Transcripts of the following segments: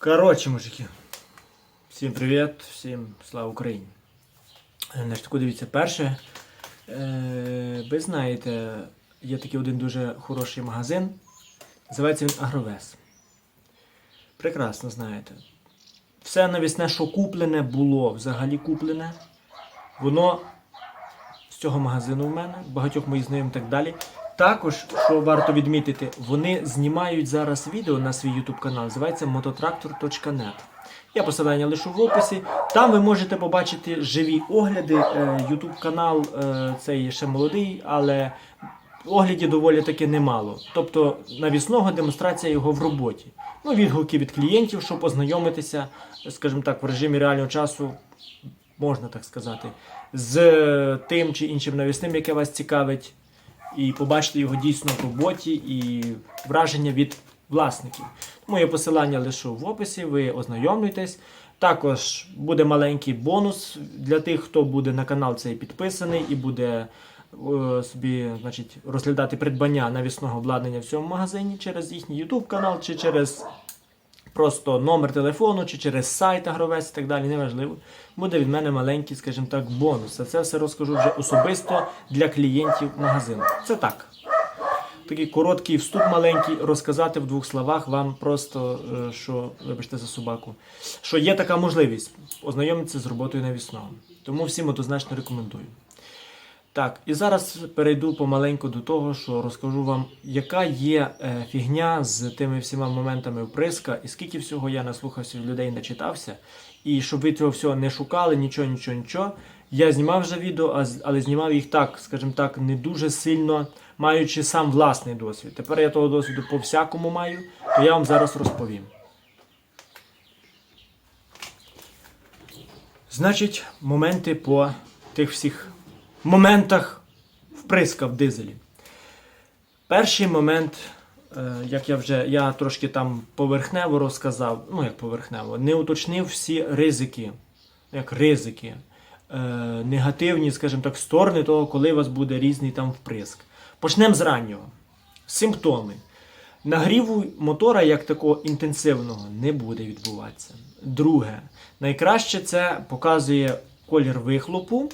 Коротше, мужики. Всім привіт, всім слава Україні. Е, таку дивіться, перше. Е, ви знаєте, є такий один дуже хороший магазин. Називається він Агровес. Прекрасно знаєте. Все навісне, що куплене, було взагалі куплене. Воно з цього магазину в мене, багатьох моїх знайомих і так далі. Також, що варто відмітити, вони знімають зараз відео на свій YouTube канал, називається mototractor.net. Я посилання лишу в описі. Там ви можете побачити живі огляди. Е, YouTube канал е, цей ще молодий, але оглядів доволі таки немало. Тобто навісного демонстрація його в роботі. Ну, відгуки від клієнтів, щоб познайомитися, скажімо так, в режимі реального часу можна так сказати, з тим чи іншим навісним, яке вас цікавить, і побачити його дійсно в роботі і враження від власників. Моє посилання лишу в описі, ви ознайомлюйтесь. Також буде маленький бонус для тих, хто буде на канал цей підписаний і буде е, собі значить, розглядати придбання навісного обладнання в цьому магазині через їхній YouTube канал чи через просто номер телефону чи через сайт Агровець і так далі, неважливо. Буде від мене маленький, скажімо так, бонус. А це все розкажу вже особисто для клієнтів магазину. Це так. Такий короткий вступ маленький, розказати в двох словах вам просто, е, що, вибачте за собаку, що є така можливість ознайомитися з роботою навісного. Тому всім однозначно рекомендую. Так, і зараз перейду помаленьку до того, що розкажу вам, яка є е, фігня з тими всіма моментами вприска, і скільки всього я наслухався людей, начитався. І щоб ви цього всього не шукали, нічого, нічого, нічого. Я знімав вже відео, але знімав їх так, скажімо так, не дуже сильно, маючи сам власний досвід. Тепер я того досвіду по всякому маю, то я вам зараз розповім. Значить, моменти по тих всіх моментах вприска в дизелі. Перший момент, е, як я вже я трошки там поверхнево розказав, ну як поверхнево, не уточнив всі ризики, як ризики, е, негативні, скажімо так, сторони того, коли у вас буде різний там вприск. Почнемо з раннього. Симптоми. Нагріву мотора як такого інтенсивного не буде відбуватися. Друге, найкраще це показує колір вихлопу.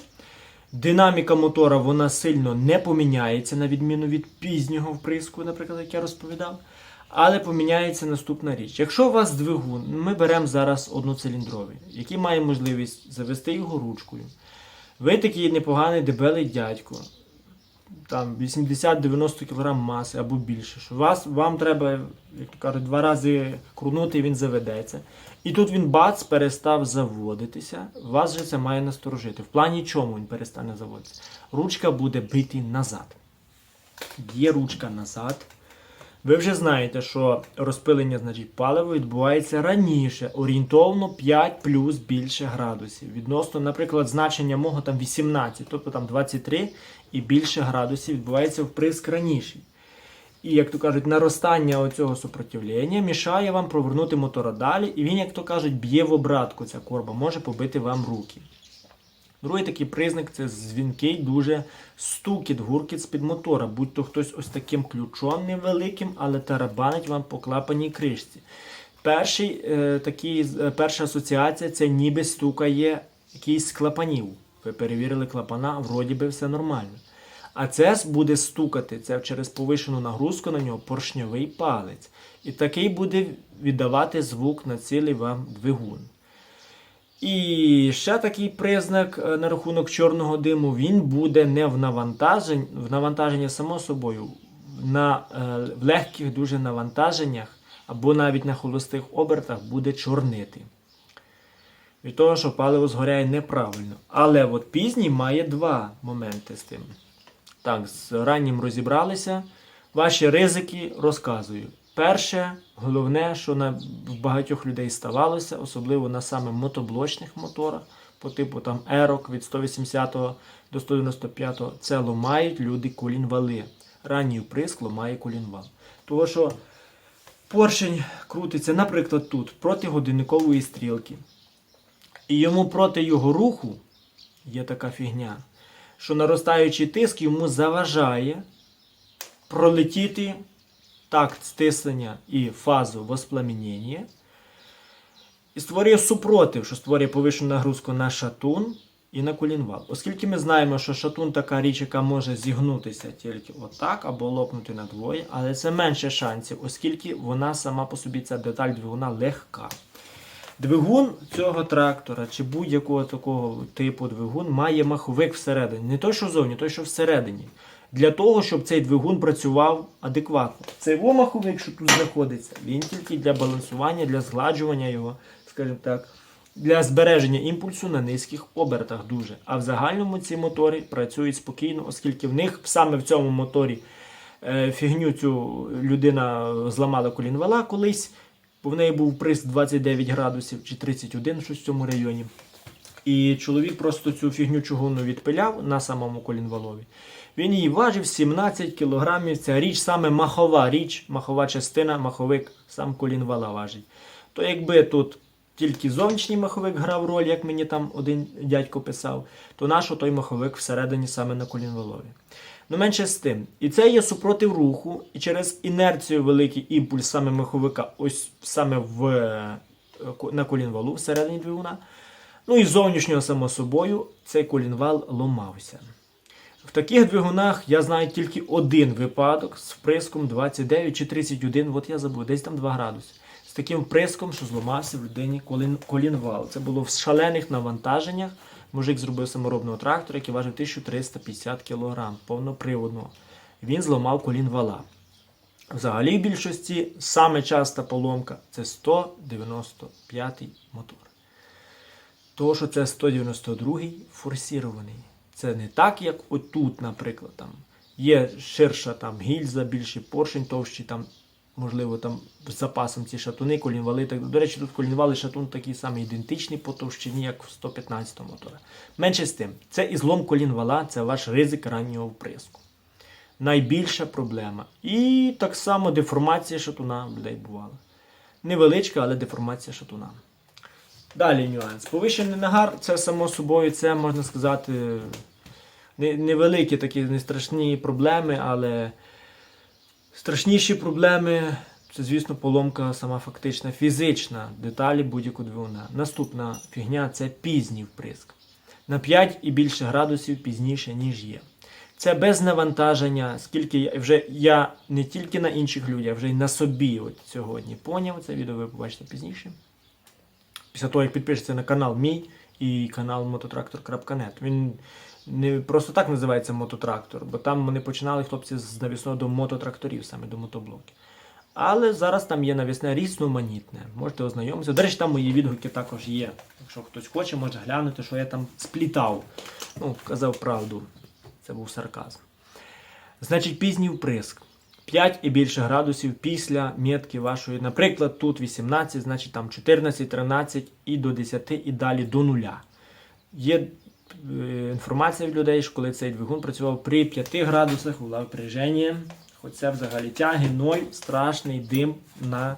Динаміка мотора вона сильно не поміняється, на відміну від пізнього вприску, наприклад, як я розповідав. Але поміняється наступна річ. Якщо у вас двигун, ми беремо зараз одноциліндровий, який має можливість завести його ручкою. Ви такий непоганий дебелий дядько, там 80-90 кг маси або більше. Що вас, вам треба, як то кажуть, два рази крунути і він заведеться. І тут він бац перестав заводитися. Вас же це має насторожити. В плані чому він перестане заводитися? Ручка буде бити назад. Є ручка назад. Ви вже знаєте, що розпилення значить, палива відбувається раніше, орієнтовно 5 плюс більше градусів. Відносно, наприклад, значення мого там 18, тобто там 23 і більше градусів відбувається вприск раніше. І, як то кажуть, наростання оцього супротивлення мішає вам провернути мотора далі, і він, як то кажуть, б'є в обратку ця корба, може побити вам руки. Другий такий признак це дзвінкий дуже стукіт, гуркіт з-під мотора, будь то хтось ось таким ключом невеликим, але тарабанить вам по клапаній кришці. Перший, е, такий, е, перша асоціація це ніби стукає якийсь з клапанів. Ви перевірили клапана, вроді би все нормально. А це буде стукати це через повишену нагрузку на нього поршньовий палець. І такий буде віддавати звук на цілий вам двигун. І ще такий признак е, на рахунок чорного диму, він буде не в навантаженні, в навантаженні само собою, на е, в легких дуже навантаженнях або навіть на холостих обертах буде чорнити. Від того, що паливо згоряє неправильно. Але от пізній має два моменти з тим. Так, з раннім розібралися. Ваші ризики розказую. Перше, головне, що на в багатьох людей ставалося, особливо на саме мотоблочних моторах, по типу там ерок від 180 до 195, це ломають люди колінвали. Ранній вприск ломає колінвал. Тому що поршень крутиться, наприклад, тут проти годинникової стрілки. І йому проти його руху є така фігня, що наростаючий тиск йому заважає пролетіти такт стиснення і фазу воспламенення і створює супротив, що створює повищену нагрузку на шатун і на колінвал. Оскільки ми знаємо, що шатун така річ, яка може зігнутися тільки отак або лопнути надвоє, але це менше шансів, оскільки вона сама по собі ця деталь двигуна легка. Двигун цього трактора чи будь-якого такого типу двигун має маховик всередині. Не той, що зовні, той, що всередині. Для того, щоб цей двигун працював адекватно. Цей во маховик, що тут знаходиться, він тільки для балансування, для згладжування його, скажімо так, для збереження імпульсу на низьких обертах дуже. А в загальному ці мотори працюють спокійно, оскільки в них саме в цьому моторі е, фігню цю людина зламала колінвала колись, бо в неї був приз 29 градусів чи 31, щось в цьому районі. І чоловік просто цю фігню чугунну відпиляв на самому колінвалові. Він її важив 17 кілограмів. Ця річ саме махова річ, махова частина, маховик сам колінвала важить. То якби тут тільки зовнішній маховик грав роль, як мені там один дядько писав, то наш той маховик всередині саме на колінвалові. Ну менше з тим. І це є супротив руху, і через інерцію великий імпульс саме маховика, ось саме в, е, на колінвалу всередині двигуна. Ну і зовнішнього, само собою, цей колінвал ломався. В таких двигунах я знаю тільки один випадок з вприском 29 чи 31, от я забув, десь там 2 градуси. З таким вприском, що зламався в людині колін, колінвал. Це було в шалених навантаженнях. Мужик зробив саморобного трактора, який важив 1350 кг, повноприводного. Він зламав колінвала. Взагалі, в більшості саме часта поломка це 195 мотор. Того, що це 192-й форсірований. Це не так, як отут, наприклад. Там є ширша там гільза, більший поршень, товщі, там, можливо, там з запасом ці шатуни, колінвали. Так, до речі, тут колінвали шатун такі самі ідентичні по товщині, як в 115 мотора. Менше з тим, це і злом колінвала, це ваш ризик раннього вприску. Найбільша проблема. І так само деформація шатуна людей бувала. Невеличка, але деформація шатуна. Далі нюанс. Повищений нагар, це само собою, це можна сказати, невеликі такі не страшні проблеми, але страшніші проблеми це, звісно, поломка сама фактична, фізична деталі будь-якого двигуна. Наступна фігня це пізній вприск. На 5 і більше градусів пізніше, ніж є. Це без навантаження, скільки я вже я не тільки на інших людях, а вже й на собі от сьогодні поняв. Це відео ви побачите пізніше після того, як підпишеться на канал мій і канал mototractor.net. Він не просто так називається мототрактор, бо там вони починали хлопці з навісного до мототракторів, саме до мотоблоків. Але зараз там є навісне різноманітне. Можете ознайомитися. До речі, там мої відгуки також є. Якщо хтось хоче, може глянути, що я там сплітав. Ну, казав правду. Це був сарказм. Значить, пізній вприск. 5 і більше градусів після метки вашої. Наприклад, тут 18, значить там 14, 13 і до 10 і далі до нуля. Є інформація від людей, що коли цей двигун працював при 5 градусах була напряження, хоч це взагалі тяги, ноль, страшний дим на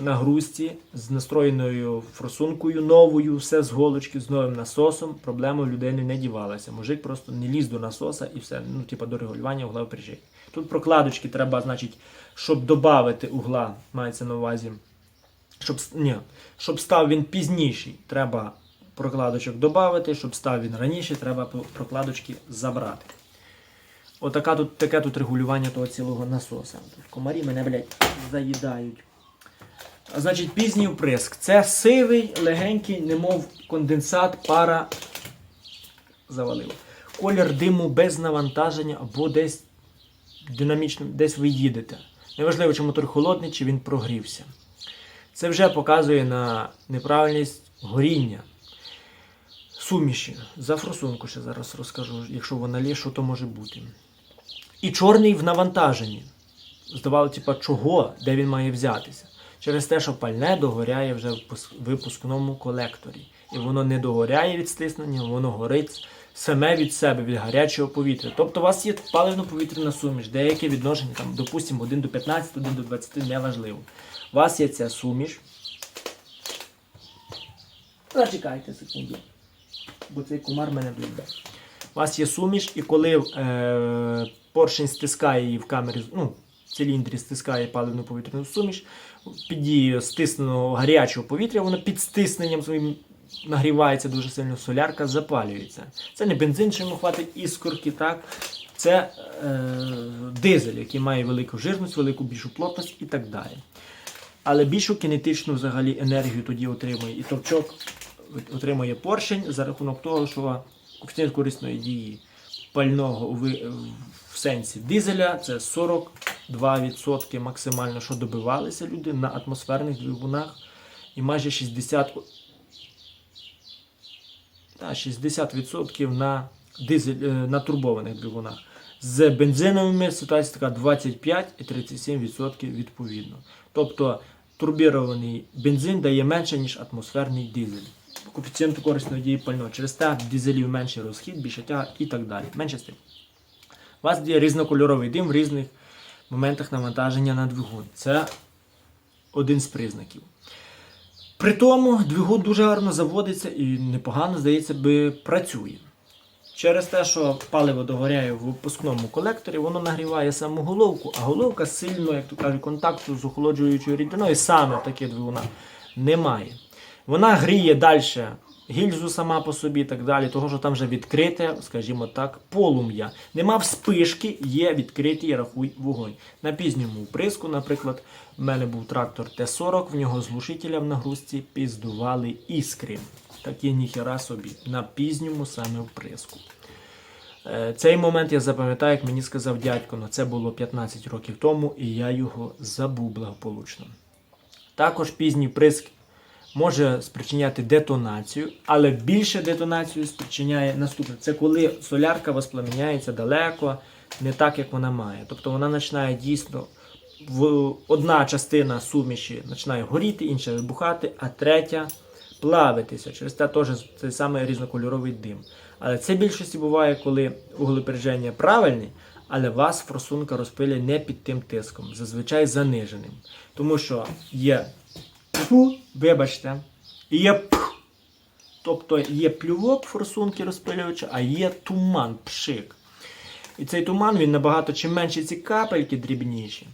нагрузці з настроєною форсункою новою, все з голочки, з новим насосом. Проблема в людини не дівалася. Мужик просто не ліз до насоса і все, ну, типа до регулювання угла напряження. Тут прокладочки треба, значить, щоб додати угла, мається на увазі. Щоб, ні, щоб став він пізніший, треба прокладочок додати, щоб став він раніше, треба прокладочки забрати. Отака тут, таке тут регулювання того цілого насоса. Тут комарі мене, блядь, заїдають. Значить, пізній вприск. Це сивий, легенький, немов конденсат, пара завалив. Колір диму без навантаження або десь динамічно, десь ви їдете. Неважливо, чи мотор холодний, чи він прогрівся. Це вже показує на неправильність горіння. Суміші. За форсунку ще зараз розкажу, якщо вона лє, що то може бути. І чорний в навантаженні. Здавало, типа, чого, де він має взятися. Через те, що пальне догоряє вже в випускному колекторі. І воно не догоряє від стиснення, воно горить саме від себе, від гарячого повітря. Тобто у вас є паливно-повітряна суміш, деяке відношення, там, допустимо, 1 до 15, 1 до 20, неважливо. У вас є ця суміш. Зачекайте секунду, бо цей кумар мене блюде. У вас є суміш, і коли е, поршень стискає її в камері, ну, циліндрі стискає паливну повітряну суміш. Під дією стисненого гарячого повітря, воно під стисненням своїм нагрівається дуже сильно, солярка запалюється. Це не бензин, що йому хватить іскорки, так? Це е, дизель, який має велику жирність, велику більшу плотність і так далі. Але більшу кінетичну взагалі енергію тоді отримує і товчок отримує поршень за рахунок того, що коефіцієнт корисної дії пального в сенсі дизеля це 42% максимально, що добивалися люди на атмосферних двигунах, і майже 60, та, 60% на, дизель, е, на турбованих двигунах. З бензиновими ситуація така 25 і 37% відповідно. Тобто турбірований бензин дає менше, ніж атмосферний дизель. Коефіцієнту корисної дії пального. Через те дизелів менший розхід, більше тяга і так далі. Менше тим. У вас є різнокольоровий дим в різних моментах навантаження на двигун. Це один з признаків. При тому двигун дуже гарно заводиться і непогано, здається, би працює. Через те, що паливо догоряє в випускному колекторі, воно нагріває саму головку, а головка сильно, як то кажуть, контакту з охолоджуючою рідиною саме в таких двигунах немає. Вона гріє далі гільзу сама по собі і так далі, того, що там вже відкрите, скажімо так, полум'я. Нема вспишки, є відкритий рахуй вогонь. На пізньому вприску, наприклад, в мене був трактор Т-40, в нього з глушителя в нагрузці піздували іскри. Такі ніхера собі. На пізньому саме вприску. Е, Цей момент я запам'ятаю, як мені сказав дядько, ну це було 15 років тому, і я його забув благополучно. Також пізній приск може спричиняти детонацію, але більше детонацію спричиняє наступне. Це коли солярка воспламеняється далеко, не так, як вона має. Тобто вона починає дійсно в одна частина суміші починає горіти, інша вибухати, а третя плавитися. Через те теж цей самий різнокольоровий дим. Але це більшості буває, коли вуглепередження правильне, але вас форсунка розпилює не під тим тиском, зазвичай заниженим. Тому що є пфу, вибачте, є пх. Тобто є плювок форсунки розпилювача, а є туман, пшик. І цей туман він набагато чим менше ці капельки дрібніші,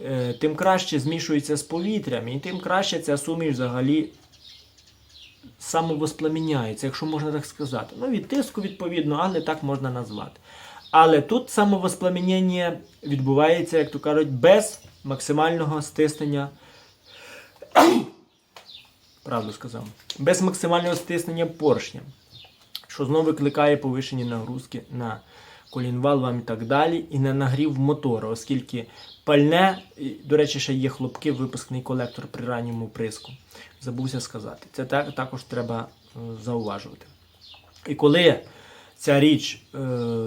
е, тим краще змішується з повітрям, і тим краще ця суміш взагалі самовоспламіняється, якщо можна так сказати. Ну, від тиску, відповідно, але так можна назвати. Але тут самовоспламінення відбувається, як то кажуть, без максимального стиснення. Правду сказав. Без максимального стиснення поршня, що знову викликає повишені нагрузки на колінвал вам і так далі, і на нагрів мотора, оскільки пальне, до речі, ще є хлопки, випускний колектор при ранньому приску. Забувся сказати. Це так, також треба е, зауважувати. І коли ця річ е,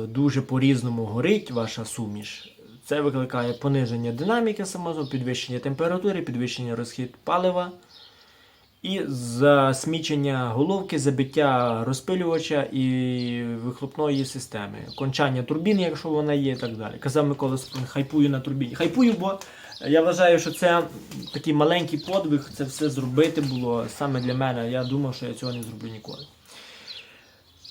дуже по-різному горить, ваша суміш, це викликає пониження динаміки самого, підвищення температури, підвищення розхід палива і засмічення головки, забиття розпилювача і вихлопної системи, кончання турбіни, якщо вона є, і так далі. Казав Микола Сприн, хайпую на турбіні. Хайпую, бо я вважаю, що це такий маленький подвиг, це все зробити було саме для мене. Я думав, що я цього не зроблю ніколи.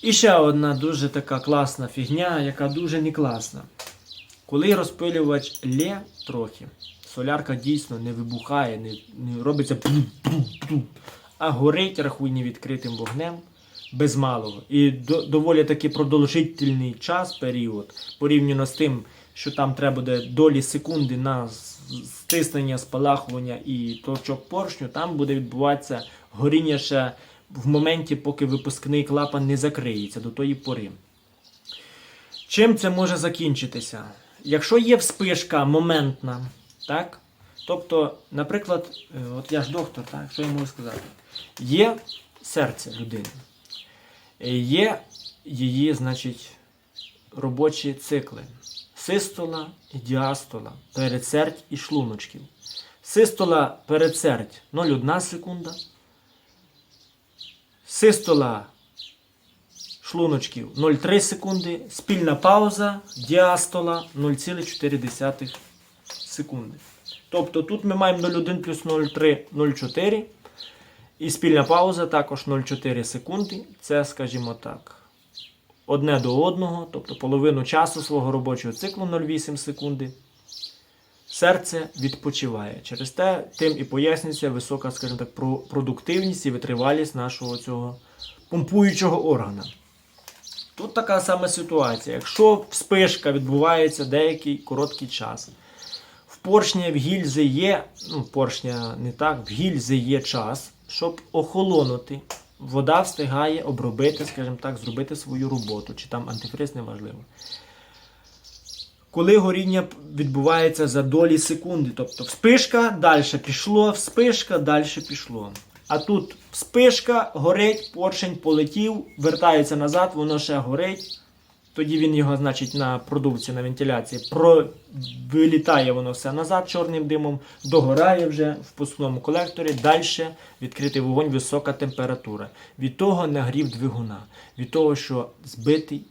І ще одна дуже така класна фігня, яка дуже не класна. Коли розпилювач лє трохи, солярка дійсно не вибухає, не, не робиться а горить рахуй невідкритим вогнем без малого. І до, доволі таки продовжительний час, період, порівняно з тим, що там треба буде долі секунди на стиснення, спалахування і точок поршню, там буде відбуватися горіння ще в моменті, поки випускний клапан не закриється до тої пори. Чим це може закінчитися? Якщо є вспишка моментна, так? Тобто, наприклад, е, от я ж доктор, так? що я можу сказати? Є серце людини, Е, є її, значить, робочі цикли. Систола і діастола, передсердь і шлуночків. Систола передсердь 0,1 секунда. Систола шлуночків 0,3 секунди, спільна пауза, діастола 0,4 секунди. Тобто тут ми маємо 0,1 плюс 0,3 0,4. І спільна пауза також 0,4 секунди. Це, скажімо так, одне до одного, тобто половину часу свого робочого циклу 0,8 секунди. серце відпочиває. Через те тим і пояснюється висока, скажімо так, продуктивність і витривалість нашого цього помпуючого органа. Тут така сама ситуація. Якщо спишка відбувається деякий короткий час, поршня в гільзи є, ну, поршня не так, в гільзи є час, щоб охолонути. Вода встигає обробити, скажімо так, зробити свою роботу, чи там антифриз неважливо. Коли горіння відбувається за долі секунди, тобто вспишка, далі пішло, вспишка, далі пішло. А тут вспишка, горить, поршень полетів, вертається назад, воно ще горить. Тоді він його, значить, на продукції, на вентиляції вилітає воно все назад чорним димом, догорає вже в пускному колекторі. Далі відкритий вогонь, висока температура. Від того нагрів двигуна, від того, що збитий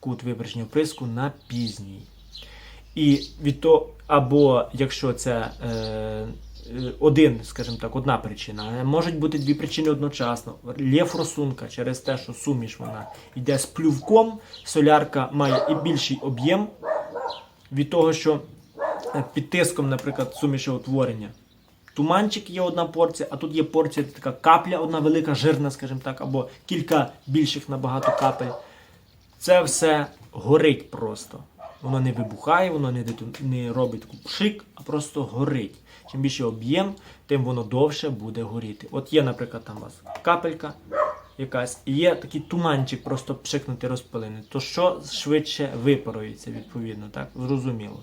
кут випрещення вприску на пізній. І від того, або якщо це е, один, скажімо так, одна причина, е, можуть бути дві причини одночасно. Є форсунка через те, що суміш вона йде з плювком, солярка має і більший об'єм від того, що е, під тиском, наприклад, сумішеутворення. Туманчик є одна порція, а тут є порція така капля, одна велика, жирна, скажімо так, або кілька більших набагато капель. Це все горить просто. Воно не вибухає, воно не, не робить пшик, а просто горить. Чим більше об'єм, тим воно довше буде горіти. От є, наприклад, там у вас капелька якась, і є такий туманчик, просто пшикнути розпилений. То що швидше випарується, відповідно, так? Зрозуміло.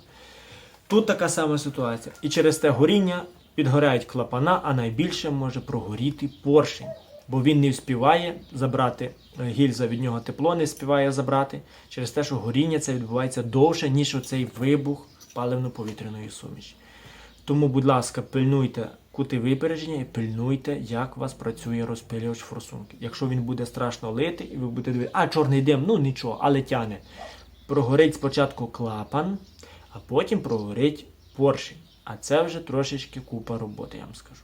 Тут така сама ситуація. І через те горіння підгоряють клапана, а найбільше може прогоріти поршень. Бо він не вспіває забрати е, гільза від нього тепло, не вспіває забрати через те, що горіння це відбувається довше, ніж оцей вибух паливно-повітряної суміші. Тому, будь ласка, пильнуйте кути випередження і пильнуйте, як у вас працює розпилювач форсунки. Якщо він буде страшно лити, і ви будете дивитися, а чорний дим, ну нічого, але тяне. Прогорить спочатку клапан, а потім прогорить поршень. А це вже трошечки купа роботи, я вам скажу.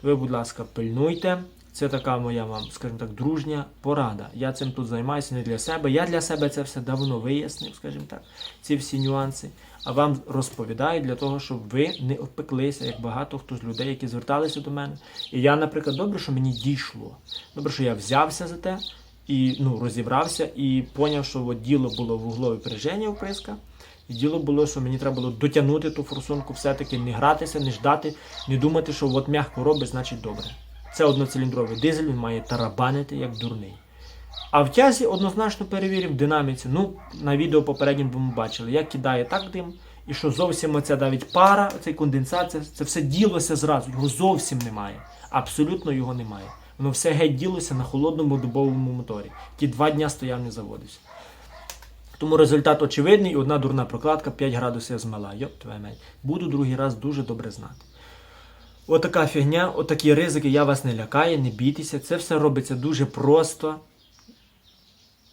То ви, будь ласка, пильнуйте. Це така моя вам, скажімо так, дружня порада. Я цим тут займаюся не для себе. Я для себе це все давно вияснив, скажімо так, ці всі нюанси. А вам розповідаю для того, щоб ви не обпеклися, як багато хто з людей, які зверталися до мене. І я, наприклад, добре, що мені дійшло. Добре, що я взявся за те і ну, розібрався і поняв, що от діло було в углові переження вприска. І діло було, що мені треба було дотягнути ту форсунку, все-таки не гратися, не ждати, не думати, що от м'яко робить, значить добре. Це одноциліндровий дизель, він має тарабанити як дурний. А в тязі однозначно перевірив динаміці. Ну, на відео попередньому ви бачили, як кидає так дим, і що зовсім оця навіть пара, цей конденсат, це, все ділося зразу, його зовсім немає. Абсолютно його немає. Воно все геть ділося на холодному дубовому моторі, який два дня стояв, не заводився. Тому результат очевидний, одна дурна прокладка 5 градусів змила. Йоп, твоя мать. Буду другий раз дуже добре знати. Отака фігня, отакі ризики, я вас не лякаю, не бійтеся. Це все робиться дуже просто.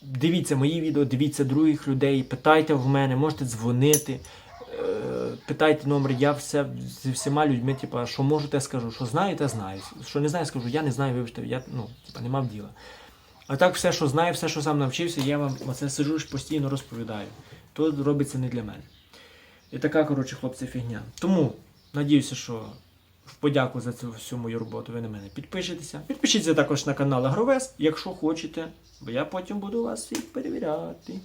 Дивіться мої відео, дивіться других людей, питайте в мене, можете дзвонити, е, питайте номер. Я все зі всіма людьми, типа, що можу, те скажу, що знаю, те знаю. Що не знаю, скажу, я не знаю, вибачте, я ну, типа, не мав діла. А так, все, що знаю, все, що сам навчився, я вам оце сижу ж постійно розповідаю. То робиться не для мене. І така, коротше, хлопці, фігня. Тому надіюся, що в подяку за цю всю мою роботу ви на мене підпишетеся. Підпишіться також на канал Агровес, якщо хочете, бо я потім буду вас всіх перевіряти.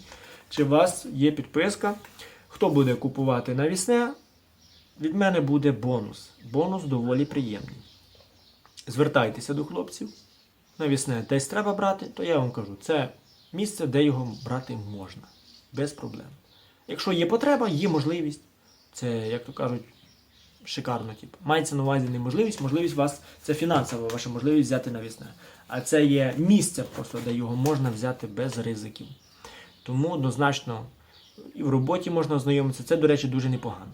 Чи у вас є підписка? Хто буде купувати навісне, від мене буде бонус. Бонус доволі приємний. Звертайтеся до хлопців. Навісне десь треба брати, то я вам кажу, це місце, де його брати можна. Без проблем. Якщо є потреба, є можливість. Це, як то кажуть, шикарно. Типу. Мається на увазі не можливість, можливість у вас це фінансова ваша можливість взяти навісне. А це є місце просто, де його можна взяти без ризиків. Тому однозначно і в роботі можна ознайомитися. Це, до речі, дуже непогано.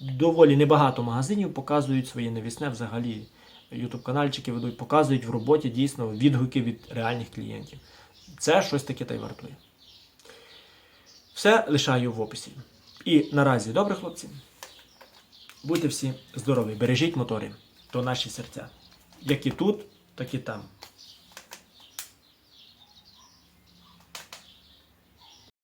Доволі небагато магазинів показують своє навісне взагалі. Ютуб канальчики ведуть, показують в роботі дійсно відгуки від реальних клієнтів. Це щось таке та й вартує. Все лишаю в описі. І наразі, добре, хлопці. Будьте всі здорові, бережіть мотори, то наші серця. Як і тут, так і там.